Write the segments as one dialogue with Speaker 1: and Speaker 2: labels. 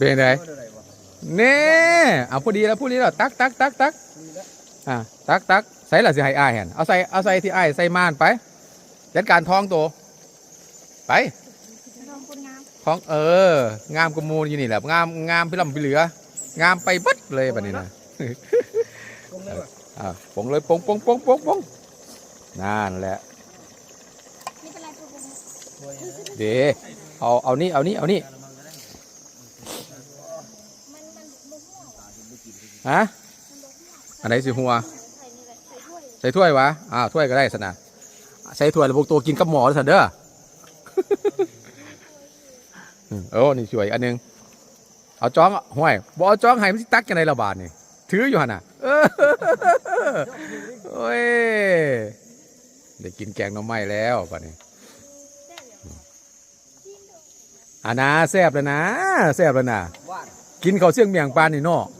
Speaker 1: เป็นไงเน่เอาพอดีแล้วพอดีแล้วตักตักตักตักอ่าตักตักใส่ละสิให้อายเห็นเอาใส่เอาใส่ที่อายใส่ม่านไปจัดการท้องตัวไป
Speaker 2: ลองคนงาม
Speaker 1: ท้องเอองามกว่าหมูอยู่นี่แหละงามงามพี่ลำพี่เหลืองามไปเบัดเลยแบบนี้นะอ่าปงเลยปงปงปงปงปงนั่นแหละ
Speaker 2: นี่เป็นไรตัวผม
Speaker 1: เดเอาเอานี่เอานี่เอานี่
Speaker 2: มันมันบุกหัว
Speaker 1: ฮะ
Speaker 2: มันบุกหัว
Speaker 1: อันไหนสิหัว
Speaker 2: ใส่นี่แหละใส่ถ้วย
Speaker 1: ใส่ถ้วยวะอ่าถ้วยก็ได้สนะใส่ถ้วยแล้วพวกตัวกินกับหมอสันเด้ออืมโอ้นี่สวยอันหนึงเอาจ้องห้วยบ่เอาจ้องให้มันสิตักกันในระบาดนี่ถืออยู่หั่นน่ะเออโอ้ยได้กินแกงหน่อไม้แล้วป่านนี้
Speaker 2: แซ่บอย่างกินดู
Speaker 1: อานาแซ่บแล้วนะแซ่บแล้วนะกินข้าวเสี่ยงเมียงปานนี่เนาะอ่าอ่า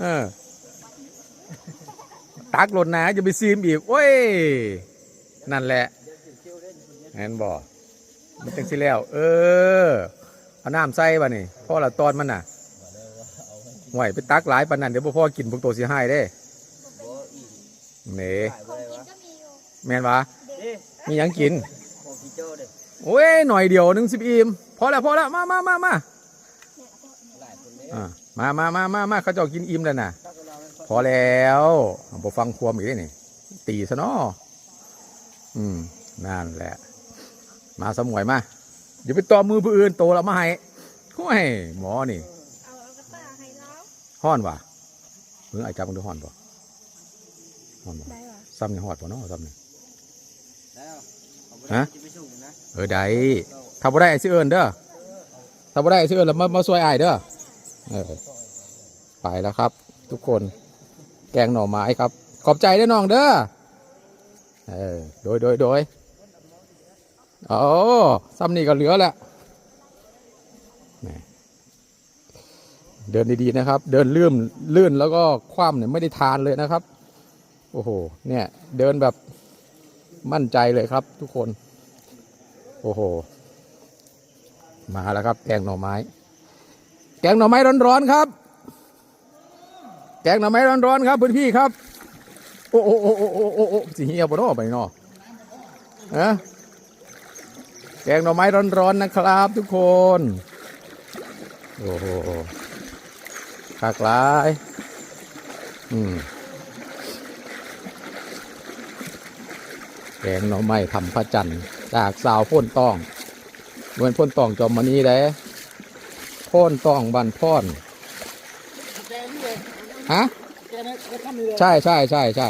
Speaker 1: เออตักหล่นนะจะไปซีมอีกโอ้ย นั่นแหละแอนบอกมันจังสิแล้ว เออ เอาน้ำใส่ป่ะนี่พ่อละตอนมันน่ะห่วยไปตักหลายปานนั้นเดี๋ยวพ่อกินพวกตัวสิหายเด้เน่
Speaker 2: ของกินก็มีอยู่
Speaker 1: แม่นวะมียังกิน
Speaker 3: โจ้เด้อ
Speaker 1: โอ้ยหน่อยเดียวหนึ่งสิบอิ่มพอแล้วพอแล้วมามามามา
Speaker 2: เนี่ยเอา
Speaker 3: หลายคนเลย
Speaker 1: อ่ามามามามามาเขาเจะกินอิ่มแล้วนะ
Speaker 3: ถ้าคนเราไม่ค่อย
Speaker 1: พอแล้วบอฟังความอีกได้นี่ ตีซะเนาะอืม นั่นแหละ มาสมวยมาเดี๋ยวไปต่อมือผู้อื่นโตแล้วมาให้ห้วยหมอนี่
Speaker 2: เอาเอากระต้าให้แล้ว
Speaker 1: ห้อนว่ะมึงไอ้จับมึงดูห้อนป่ห้อนป่
Speaker 2: ได้ปะ
Speaker 1: ซ้ำนี่หอดป่เนาะซ้ำนี่
Speaker 3: แล้วเอาไป
Speaker 1: ฮะ
Speaker 3: จะไปส่งนะ
Speaker 1: เออได้ถ้าบ่ได้ไอ้สิเอิญเด้อถ้าบ่ได้ไอ้สิเอิญแล้วมามาช่วยไอ้ายเด้อ เออไปแล้วครับ ทุกคนแกงหน่อไม้ครับ ขอบใจเด้อน้องเด้อเออโดยโดยโดยโอ้ซ้ำนี่ก็เหลือแล้วแหม่เดินดีๆนะครับ เดินลื่นลื่นแล้วก็คว่ำเนี่ยไม่ได้ทานเลยนะครับ โอ้โห เนี่ย เดินแบบมั่นใจเลยครับ ทุกคน โอ้โห มาแล้วครับแกงหน่อไม้ แกงหน่อไม้ร้อนๆครับ แกงหน่อไม้ร้อนๆครับพื้นพี่ครับ โอ้โอ้โอ้โอ้โอ้โอ้โอ้สิเฮียบ่นอไปนอฮะแกงหน่อไม้ร้อนๆนะครับ ทุกคน โอ้โหคากหลายอืมแกงหน่อไม้ทำพระจันทร์จากสาวพ่นตองเหมือนพ่นตองจอมมานี้เด้ พ่นตองบันพ่อนฮะ
Speaker 3: แกนะแกทำเลย
Speaker 1: ใช่ใช่ใช่ใช่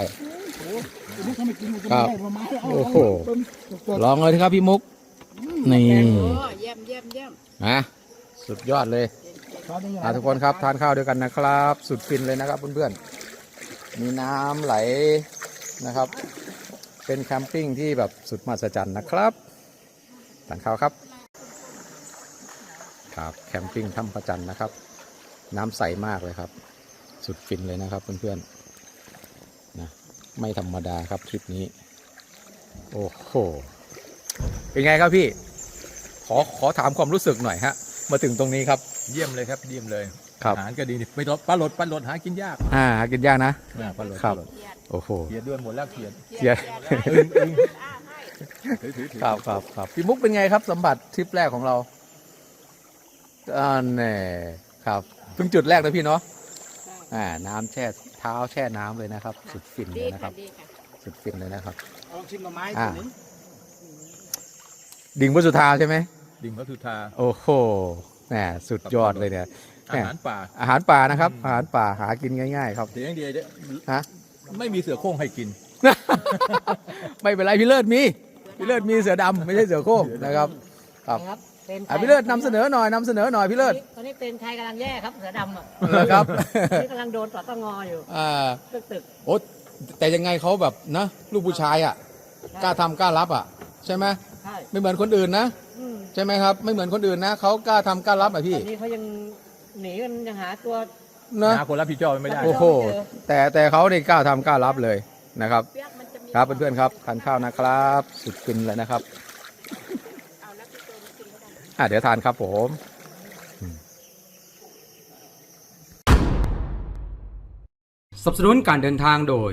Speaker 3: นี่เขาไม่กินมันจะ
Speaker 1: ครับ
Speaker 3: ไม่ได้ประมาณเอา
Speaker 1: โอ้โห
Speaker 3: เอา
Speaker 1: ลองเลยครับพี่มุก นี่
Speaker 4: โอ้เยี่ยมเยี่ยมเยี่ยม
Speaker 1: นะสุดยอดเลย
Speaker 3: เอาได้ยังไง
Speaker 1: อะทุกคนครับทานข้าวด้วยกันนะครับ สุดฟินเลยนะครับเพื่อนๆมีน้ำไหลนะครับ เป็นแคมปิ้งที่แบบสุดมหัศจรรย์นะครับทานข้าวครับ ครับแคมปิ้งถ้ำประจันนะครับ น้ำใสมากเลยครับ สุดฟินเลยนะครับเพื่อนๆนะไม่ธรรมดาครับทริปนี้ โอ้โหเป็นไงครับพี่ ขอขอถามความรู้สึกหน่อยฮะ มาถึงตรงนี้ครับ
Speaker 5: เยี่ยมเลยครับเยี่ยมเลย
Speaker 1: ครับ
Speaker 5: อาหารก็ดีนี่ไปรถปลาหลดปลาหลดหากินยาก
Speaker 1: อ่าหากินยากนะ
Speaker 5: อ่าปลาหลด
Speaker 1: ครับ
Speaker 5: ปลาหลด
Speaker 1: โอ้โห
Speaker 5: เขียดด้วยหมดแล้วเขียด
Speaker 1: เสีย
Speaker 5: อึ้งอึ้งถือถือถือ
Speaker 1: ครับครับครับพี่มุกเป็นไงครับสัมผัสทริปแรกของเรา อ่าแน่ครับเพิ่งจุดแรกนะพี่เนาะอ่าน้ำแช่เท้าแช่น้ำเลยนะครับ สุดฟินเล
Speaker 4: ดี
Speaker 1: ยนะค
Speaker 4: ค่ะ
Speaker 1: รับ
Speaker 4: ดีค่ะ
Speaker 1: สุดฟินเลยนะครับ
Speaker 3: เอาชิมหน่อไม้
Speaker 1: อ่า
Speaker 3: ตัวนี้
Speaker 1: ดิ่งพุสุธาใช่ไหม
Speaker 5: ดิ่งพระสุธา
Speaker 1: โอ้โหแหมสุดยอดเลยเนี่ย
Speaker 5: อาหารป่า
Speaker 1: อาหารป่านะครับอาหารป่าหากินง่าย ๆ ครับ
Speaker 5: เสียงเดียวเนี่ย
Speaker 1: ฮะ
Speaker 5: ไม่มีเสือโคร่งให้กิน
Speaker 1: ไม่เป็นไรพี่เลิศมีพี่เลิศมีเสือดำไม่ใช่เสือโคร่งนะครับ ครับ
Speaker 4: ครับ เป็น
Speaker 1: อะพี่เลิศนำเสนอหน่อยนำเสนอหน่อยพี่เลิศ
Speaker 4: ตอนนี้เป็นชายกำลังแย่ครับเสือดำอะ
Speaker 1: เหรอครับ
Speaker 4: นี่กำลังโดนปลดตงออยู่
Speaker 1: อ่า
Speaker 4: ตึกตึก
Speaker 1: โอ้แต่ยังไงเขาแบบนะลูกผู้ชายอะกล้าทำกล้ารับอะ ใช่ไหม
Speaker 4: ใช่
Speaker 1: ไม่เหมือนคนอื่นนะ
Speaker 4: อืม
Speaker 1: ใช่ไหมครับ ไม่เหมือนคนอื่นนะเขากล้าทำกล้ารับอะ
Speaker 4: ต
Speaker 1: พี่
Speaker 4: อนนี้เขายังหนีกันยังหาตัว
Speaker 1: นะ
Speaker 5: หาคนรับผิดชอบไม่ได้
Speaker 1: โอ้โหแต่แต่เขาได้กล้าทำกล้ารับเลยนะครับ
Speaker 4: เปียกมันจะมี
Speaker 1: ครับเพื่อนๆครับทานข้าวนะครับ สุดฟินเลยนะครับ
Speaker 4: เอาแล้วพี่เติมกินก็ได้
Speaker 1: อะเดี๋ยวทานครับผมอืมสนับสนุนการเดินทางโดย